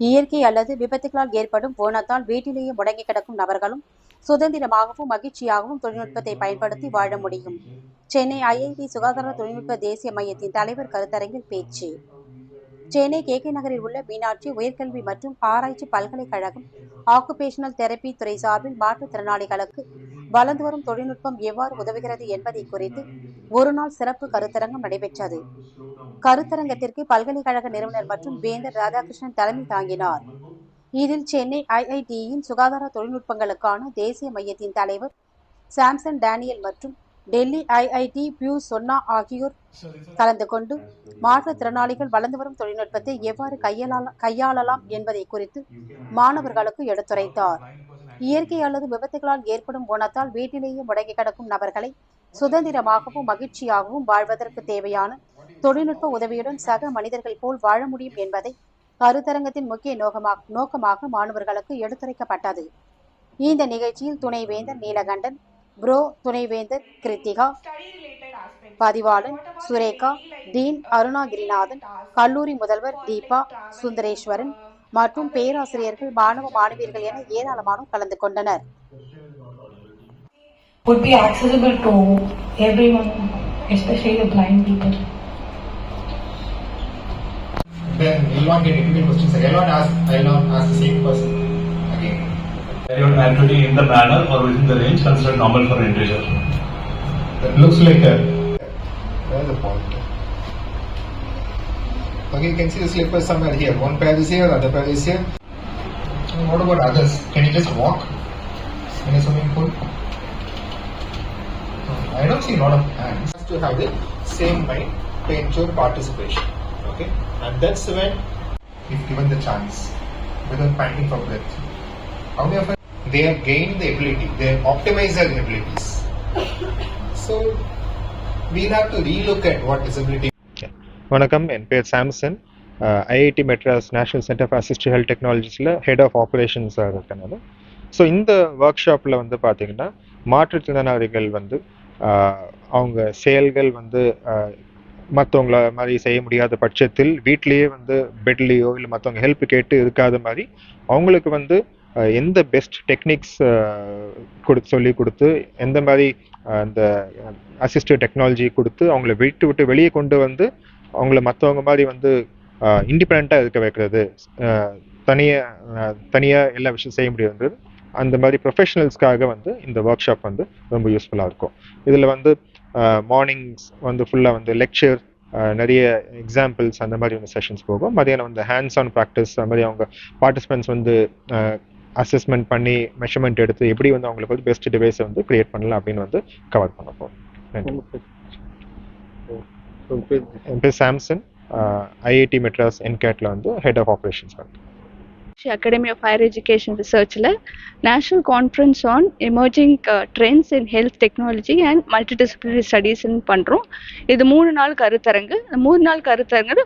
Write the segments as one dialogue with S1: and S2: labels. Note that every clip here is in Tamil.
S1: இயற்கை அல்லது விபத்துகளால் ஏற்படும் போனத்தால் வீட்டிலேயே முடங்கி கிடக்கும் நபர்களும் சுதந்திரமாகவும் மகிழ்ச்சியாகவும் தொழில்நுட்பத்தை பயன்படுத்தி வாழ முடியும். சென்னை ஐஐடி சுகாதார தொழில்நுட்ப தேசிய மையத்தின் தலைவர் கருத்தரங்கில் பேச்சு. சென்னை கே கே நகரில் உள்ள மீனாட்சி உயர்கல்வி மற்றும் ஆராய்ச்சி பல்கலைக்கழகம் ஆக்குபேஷனல் தெரப்பி துறை சார்பில் மாற்றுத்திறனாளிகளுக்கு வளர்ந்து வரும் தொழில்நுட்பம் எவ்வாறு உதவுகிறது என்பதை குறித்து ஒருநாள் சிறப்பு கருத்தரங்கம் நடைபெற்றது. கருத்தரங்கத்திற்கு பல்கலைக்கழக நிறுவனர் மற்றும் வேந்தர் ராதாகிருஷ்ணன் தலைமை தாங்கினார். இதில் சென்னை ஐஐடியின் சுகாதார தொழில்நுட்பங்களுக்கான தேசிய மையத்தின் தலைவர் சாம்சன் டேனியல் மற்றும் டெல்லி ஐஐடி பியூ சொன்னா ஆகியோர் கலந்து கொண்டு மாற்றுத்திறனாளிகள் வளர்ந்து வரும் தொழில்நுட்பத்தை எவ்வாறு கையாளலாம் என்பதை குறித்து மாணவர்களுக்கு எடுத்துரைத்தார். இயற்கை அல்லது விபத்துகளால் ஏற்படும் குணத்தால் வீட்டிலேயே முடங்கி கிடக்கும் நபர்களை சுதந்திரமாகவும் மகிழ்ச்சியாகவும் வாழ்வதற்கு தேவையான தொழில்நுட்ப உதவியுடன் சக மனிதர்கள் போல் வாழ முடியும் என்பதை கருத்தரங்கத்தின் முக்கிய நோக்கமாக நோக்கமாக மாணவர்களுக்கு எடுத்துரைக்கப்பட்டது. இந்த நிகழ்ச்சியில் துணைவேந்தர் நீலகண்டன் புரோ துணைவேந்தர் கிருத்திகா பதிவாளன் சுரேகா டீன் அருணாகிரிநாதன் கல்லூரி முதல்வர் தீபா சுந்தரேஸ்வரன் மற்றும் பேராசிரியர்கள் மாணவ மாணவியர்கள் என ஏராளமானோர் கலந்து கொண்டனர்
S2: would be accessible to everyone, especially the blind people.
S3: Then you'll not get individual questions. I'll not ask. I'll not ask the same person.
S4: Carry out activity in the manner or within the range considered normal for an integer.
S3: That looks like a. Where's the point? Okay, you can see the slipper somewhere here. One pair is here, other pair is here. And what about others? Can you just walk in a swimming pool? I don't see a lot of hands. To have the same mind to ensure participation. Okay, and that's when, if given the chance, without panting for breath, how many of us they have gained the ability, they have optimized their abilities. So we'll have to relook at what disability
S5: வணக்கம். என் பேர் Samson. IIT Madras national centre for assist health டெக்னாலஜிஸில் head of ஆப்ரேஷன்ஸாக இருக்கேன் நான். ஸோ இந்த ஒர்க் ஷாப்பில் வந்து பார்த்தீங்கன்னா மாற்றுத்திறனாளிகள் வந்து அவங்க செயல்கள் வந்து மற்றவங்கள மாதிரி செய்ய முடியாத பட்சத்தில் வீட்லேயே வந்து பெட்லேயோ இல்லை மற்றவங்க ஹெல்ப் கேட்டு இருக்காத மாதிரி அவங்களுக்கு வந்து எந்த பெஸ்ட் டெக்னிக்ஸ் கொடுத்து சொல்லி கொடுத்து எந்த மாதிரி அந்த அசிஸ்டிவ் டெக்னாலஜி கொடுத்து அவங்கள விட்டு விட்டு வெளியே கொண்டு வந்து அவங்கள மற்றவங்க மாதிரி வந்து இண்டிபெண்ட்டாக இருக்க வைக்கிறது தனியாக தனியாக எல்லா விஷயம் செய்ய முடியுன்றது அந்த மாதிரி ப்ரொஃபஷனல்ஸ்க்காக வந்து இந்த ஒர்க் ஷாப் வந்து ரொம்ப யூஸ்ஃபுல்லாக இருக்கும். இதில் வந்து மார்னிங்ஸ் வந்து ஃபுல்லாக வந்து லெக்சர் நிறைய எக்ஸாம்பிள்ஸ் அந்த மாதிரி வந்து செஷன்ஸ் போகும். மதியானம் வந்து ஹேண்ட்ஸ் ஆன் ப்ராக்டிஸ் அந்த மாதிரி அவங்க பார்ட்டிசிபென்ட்ஸ் வந்து அசஸ்மெண்ட் பண்ணி மெஷர்மெண்ட் எடுத்து எப்படி வந்து அவங்களுக்கு வந்து பெஸ்ட் டிவைஸை வந்து கிரியேட் பண்ணலாம் அப்படின்னு வந்து கவர் பண்ண போகிறோம் நன்றி. என் பேர் சாம்சன். ஐஐடி மெட்ராஸ் என்கேட்ல வந்து ஹெட் ஆஃப் ஆப்ரேஷன்ஸ் வந்து
S6: Academy of Higher Education ரிசர்ச்சில் national conference on emerging trends in health technology and multidisciplinary ஸ்டடீஸ்ன்னு பண்ணுறோம் இது மூணு நாள் கருத்தரங்கு. இந்த மூணு நாள் கருத்தரங்கு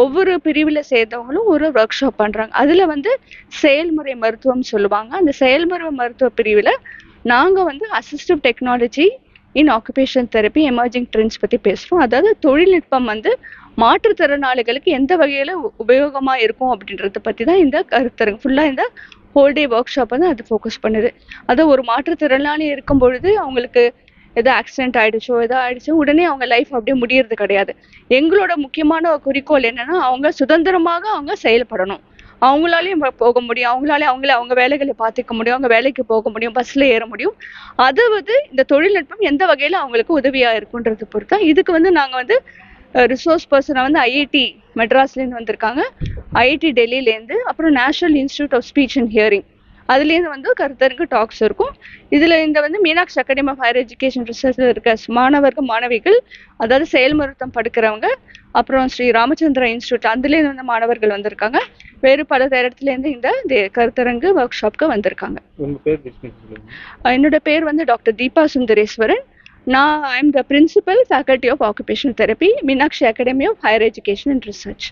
S6: ஒவ்வொரு பிரிவில் சேர்ந்தவங்களும் ஒரு ஒர்க் ஷாப் பண்ணுறாங்க அதில் வந்து செயல்முறை மருத்துவம் சொல்லுவாங்க. அந்த செயல்முறை மருத்துவ பிரிவில் நாங்கள் வந்து assistive technology in occupation therapy emerging trends பற்றி பேசுகிறோம் அதாவது தொழில்நுட்பம் வந்து மாற்றுத்திறனாளிகளுக்கு எந்த வகையில் உபயோகமாக இருக்கும் அப்படின்றத பற்றி தான் இந்த கருத்தரங்கு ஃபுல்லாக இந்த ஹோல் டே ஒர்க் ஷாப் வந்து அது ஃபோக்கஸ் பண்ணுது. அது ஒரு மாற்றுத்திறனாளி இருக்கும் பொழுது அவங்களுக்கு ஏதோ ஆக்சிடென்ட் ஆயிடுச்சோ ஏதோ ஆயிடுச்சோ உடனே அவங்க லைஃப் அப்படியே முடியறது கிடையாது. எங்களோட முக்கியமான குறிக்கோள் என்னன்னா அவங்க சுதந்திரமாக அவங்க செயல்படணும். அவங்களாலையும் போக முடியும். அவங்களாலே அவங்கள அவங்க வேலைகளை பார்த்துக்க முடியும். அவங்க வேலைக்கு போக முடியும். பஸ்ல ஏற முடியும். அது வந்து இந்த தொழில்நுட்பம் எந்த வகையில அவங்களுக்கு உதவியா இருக்குன்றது பொறுத்தா இதுக்கு வந்து நாங்கள் வந்து ரிசோர்ஸ் பர்சனை வந்து ஐஐடி மெட்ராஸ்லேருந்து வந்திருக்காங்க. ஐஐடி டெல்லியிலேருந்து அப்புறம் national institute of speech and hearing அதுலேருந்து வந்து கருத்தரங்கு டாக்ஸ் இருக்கும். இதில் இந்த வந்து Meenakshi academy of higher education ரிசர்ச்சில் இருக்க மாணவர்கள் மாணவிகள் அதாவது செயல் மருத்துவம் படிக்கிறவங்க அப்புறம் ஸ்ரீ ராமச்சந்திரா இன்ஸ்டியூட் அதுலேருந்து வந்து மாணவர்கள் வந்திருக்காங்க. வேறு பல இடத்துலேருந்து இந்த கருத்தரங்கு ஒர்க் ஷாப்க்கு வந்திருக்காங்க. என்னோட பேர் வந்து டாக்டர் தீபா சுந்தரேஸ்வரன். நான் I am the principal faculty of occupational therapy Meenakshi academy of higher education and research